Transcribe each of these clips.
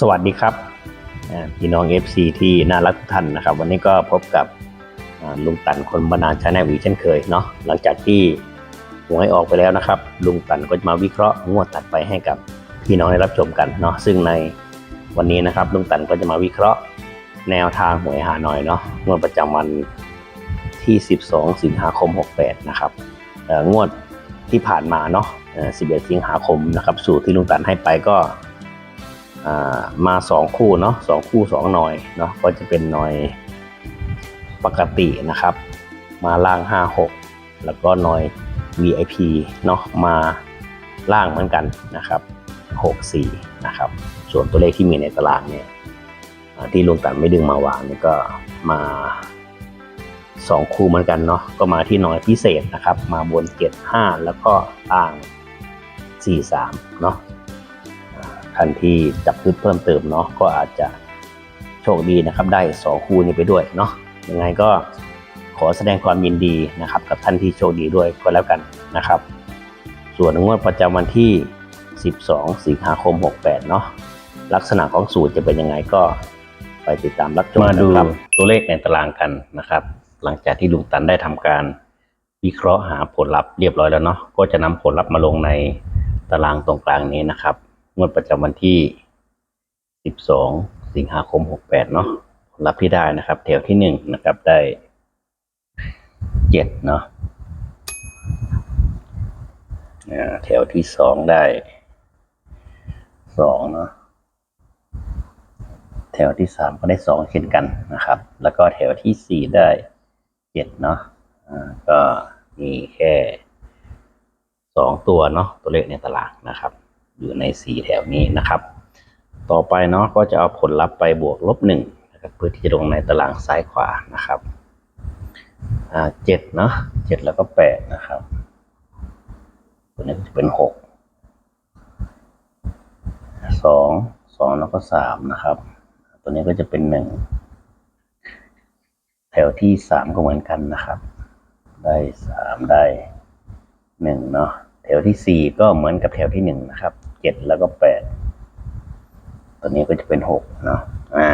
สวัสดีครับพี่น้อง FC ที่น่ารักทุกท่านนะครับ วันนี้ก็พบกับลุงตันคนบรรณาชาแนลอีกเช่นเคยเนาะหลังจากที่หวยออกไปแล้วนะครับ ลุงตันก็จะมาวิเคราะห์งวดตัดไปให้กับพี่น้องได้รับชมกันเนาะซึ่งในวันนี้นะครับ ลุงตันก็จะมาวิเคราะห์แนวทางหวยหาหน่อยเนาะงวดประจำวันที่ 12 สิงหาคม 68 นะครับเอ่องวดที่ผ่านมาเนาะเอ่อ11 สิงหาคมนะครับ สูตรที่ลุงตันให้ไปก็ มาสองคู่เนาะสองคู่สองหน่อยเนาะก็จะเป็นหน่อยปกตินะครับ มาล่าง 56 แล้วก็หน่อย VIP เนาะมาล่างเหมือนกันนะครับ 64 นะครับ ส่วนตัวเลขที่มีในตารางเนี่ยที่ลุงตันไม่ดึงมาวางนี่ก็มาสองคู่เหมือนกันเนาะก็มาที่หน่อยพิเศษนะครับ มาบน75แล้วก็ล่าง 43 เนาะ ท่านที่จับพืชเพิ่มเติมเนาะก็อาจจะโชคดีนะครับ ได้สองคู่นี้ไปด้วยเนาะยังไงก็ขอแสดงความยินดีนะครับ กับท่านที่โชคดีด้วยก็แล้วกันนะครับ ส่วนงวดประจำวันที่ 12 สิงหาคม 68 เนาะลักษณะของสูตรจะเป็นยังไงก็ไปติดตามรับชมมาดูตัวเลขในตารางกันนะครับ หลังจากที่ลุงตันได้ทำการวิเคราะห์หาผลลัพธ์เรียบร้อยแล้วเนาะก็จะนำผลลัพธ์มาลงในตารางตรงกลางนี้นะครับ งวดประจำวันที่ 12 สิงหาคม 68 เนาะผลลัพธ์ที่ได้นะครับ แถวที่ 1 นะครับ ได้ 7 เนาะอ่าแถวที่ 2 ได้ 2 เนาะแถวที่ 3 ก็ได้ 2 เช่นกันนะครับ แล้วก็แถวที่ 4 ได้ 7 เนาะอ่าก็มีแค่ 2 ตัวเนาะตัวเลขในตารางนะครับ อยู่ในสี่แถวนี้นะครับ ต่อไปเนาะก็จะเอาผลลัพธ์ไปบวกลบหนึ่งนะครับเพื่อที่จะลงในตารางซ้ายขวานะครับอ่าเจ็ดเนาะเจ็ดแล้วก็แปดนะครับตัวนี้จะเป็นหกสองสองแล้วก็สามนะครับ ตัวนี้ก็จะเป็นหนึ่งแถวที่สามก็เหมือนกันนะครับ ได้สามได้หนึ่งเนาะ แถวที่สี่ก็เหมือนกับแถวที่หนึ่งนะครับเจ็ดแล้วก็แปดตัวนี้ก็จะเป็นหกเนาะอ่า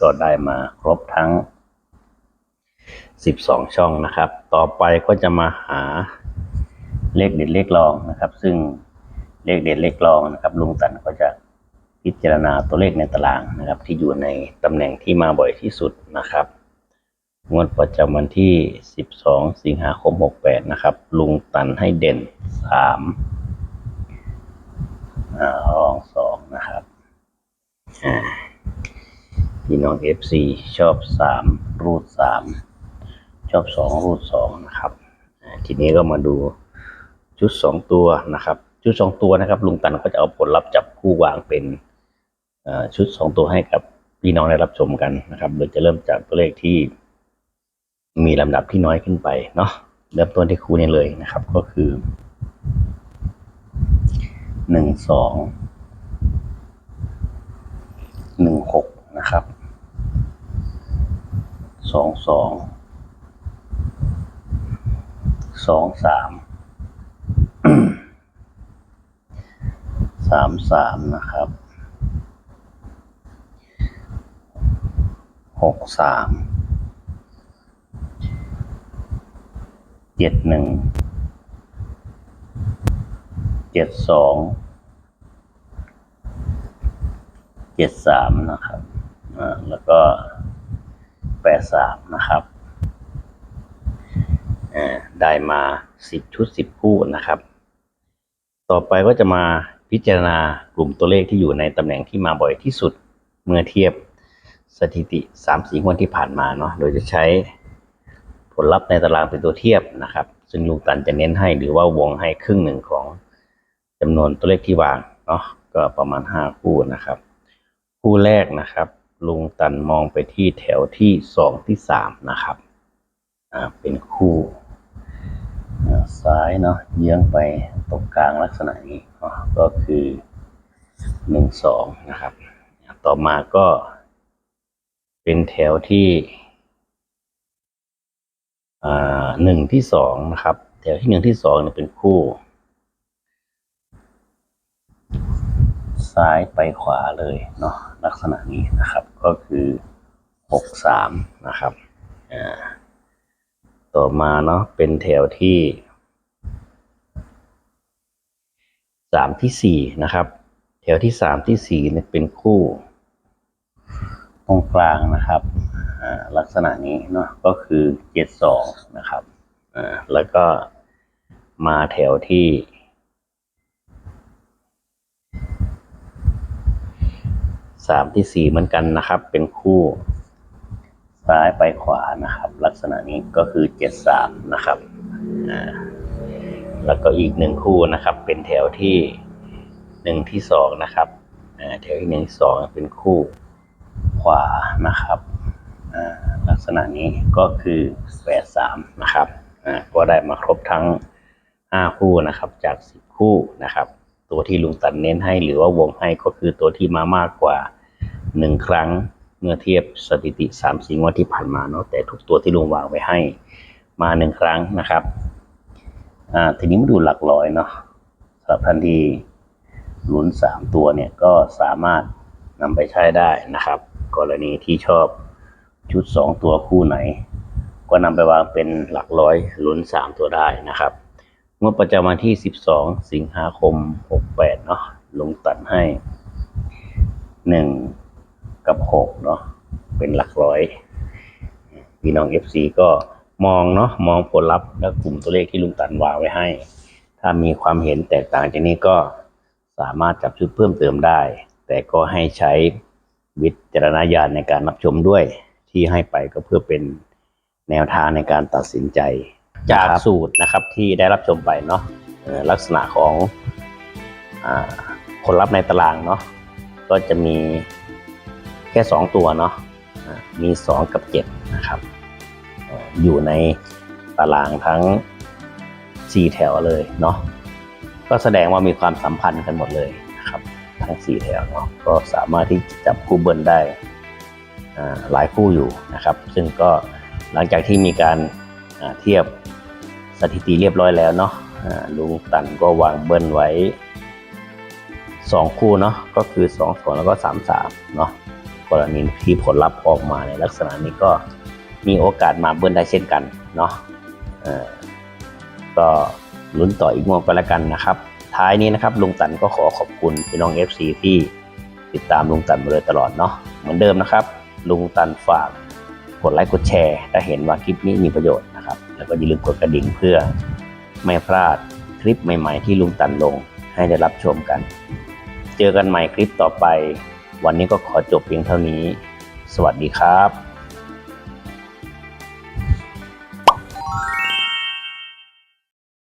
ก็ได้มาครบทั้งสิบสองช่องนะครับ ต่อไปก็จะมาหาเลขเด็ดเลขรองนะครับ ซึ่งเลขเด็ดเลขรองนะครับ ลุงตันก็จะพิจารณาตัวเลขในตารางนะครับ ที่อยู่ในตำแหน่งที่มาบ่อยที่สุดนะครับ งวดประจำวันที่ 12 สิงหาคม 68 นะครับ ลุงตันให้เด่น 3อรอง 2 นะครับ พี่น้อง FC ชอบ 3 รูด 3 ชอบ 2 รูด 2 นะครับ ทีนี้ก็มาดูชุด 2 ตัวนะครับ ชุด 2 ตัวนะครับ ลุงตันก็จะเอาผลลัพธ์จับคู่วางเป็นชุด 2 ตัวให้กับพี่น้องได้รับชมกันนะครับ โดยจะเริ่มจากตัวเลขที่ มีลำดับที่น้อยขึ้นไปเนาะเริ่มต้นที่คูนี้เลยนะครับ ก็คือหนึ่งสองหนึ่งหกนะครับสองสองสองสามสามสามนะครับหกสาม เจ็ดหนึ่ง เจ็ดสอง เจ็ดสามนะครับอ่าแล้วก็แปดสามนะครับอ่าได้มาสิบชุดสิบคู่นะครับ ต่อไปก็จะมาพิจารณากลุ่มตัวเลขที่อยู่ในตำแหน่งที่มาบ่อยที่สุด เมื่อเทียบสถิติสามสี่งวดที่ผ่านมาเนาะ โดยจะใช้ ผลลัพธ์ในตารางเป็นตัวเทียบนะครับ ซึ่งลุงตันจะเน้นให้หรือว่าวงให้ครึ่งหนึ่งของจำนวนตัวเลขที่วางเนาะก็ประมาณห้าคู่นะครับ คู่แรกนะครับ ลุงตันมองไปที่แถวที่สองที่สามนะครับอ่าเป็นคู่อ่าซ้ายเนาะเยื้องไปตรงกลางลักษณะนี้ก็คือหนึ่งสองนะครับ ต่อมาก็เป็นแถวที่ หนึ่งที่สองนะครับ แถวที่หนึ่งที่สองเนี่ยเป็นคู่ ซ้ายไปขวาเลยเนาะลักษณะนี้นะครับ ก็คือหกสามนะครับต่อมาเนาะเป็นแถวที่สามที่สี่นะครับ แถวที่สามที่สี่เนี่ยเป็นคู่ ตรงกลางนะครับลักษณะนี้เนาะก็คือเจ็ดสองนะครับแล้วก็มาแถวที่สามที่สี่เหมือนกันนะครับ เป็นคู่ซ้ายไปขวานะครับ ลักษณะนี้ก็คือเจ็ดสามนะครับแล้วก็อีกหนึ่งคู่นะครับ เป็นแถวที่หนึ่งที่สองนะครับแถวที่หนึ่งที่สองเป็นคู่ ขวานะครับลักษณะนี้ก็คือแปดสามนะครับก็ได้มาครบทั้งห้าคู่นะครับจากสิบคู่นะครับ ตัวที่ลุงตันเน้นให้หรือว่าวงให้ก็คือตัวที่มามากกว่าหนึ่งครั้งเมื่อเทียบสถิติสามสิงวดที่ผ่านมาเนาะแต่ทุกตัวที่ลุงวางไว้ให้มาหนึ่งครั้งนะครับทีนี้มาดูหลักร้อยเนาะสำหรับท่านที่ลุ้นสามตัวเนี่ยก็สามารถนำไปใช้ได้นะครับ กรณีที่ชอบชุดสองตัวคู่ไหน ก็นำไปวางเป็นหลักร้อยลุ้นสามตัวได้นะครับงวดประจำวันที่ 12 สิงหาคม 68 เนาะลงตัดให้ 1 กับ 6 เนาะเป็นหลักร้อยพี่น้อง FC ก็มองเนาะมองผลลัพธ์และกลุ่มตัวเลขที่ลุงตันวางไว้ให้ ถ้ามีความเห็นแตกต่างจากนี้ก็สามารถจับชุดเพิ่มเติมได้ แต่ก็ให้ใช้ วิจารณญาณในการรับชมด้วยที่ให้ไปก็เพื่อเป็นแนวทางในการตัดสินใจจากสูตรนะครับที่ได้รับชมไปเนาะลักษณะของอาผลลัพธ์ในตารางเนาะก็จะมีแค่สองตัวเนาะมีสองกับเจ็ดนะครับอยู่ในตารางทั้งสี่แถวเลยเนาะก็แสดงว่ามีความสัมพันธ์กันหมดเลย ทั้งสี่แถวเนาะก็สามารถที่จะจับคู่เบิ้ลได้หลายคู่อยู่นะครับ ซึ่งก็หลังจากที่มีการเทียบสถิติเรียบร้อยแล้วเนาะลุงตันก็วางเบิ้ลไว้สองคู่เนาะก็คือสองแล้วก็สามสามเนาะกรณีที่ผลลัพธ์ออกมาในลักษณะนี้ก็มีโอกาสมาเบิ้ลได้เช่นกันเนาะก็ลุ้นต่ออีกงวดก็แล้วกันนะครับ ท้ายนี้นะครับลุงตันก็ขอขอบคุณพี่น้อง FC ที่ติดตามลุงตันมาโดยตลอดเนาะเหมือนเดิมนะครับ ลุงตันฝากกดไลค์กดแชร์ ถ้าเห็นว่าคลิปนี้มีประโยชน์นะครับ แล้วก็อย่าลืมกดกระดิ่งเพื่อไม่พลาดคลิปใหม่ ๆ ที่ลุงตันลงให้ได้รับชมกัน เจอกันใหม่คลิปต่อไป วันนี้ก็ขอจบเพียงเท่านี้ สวัสดีครับ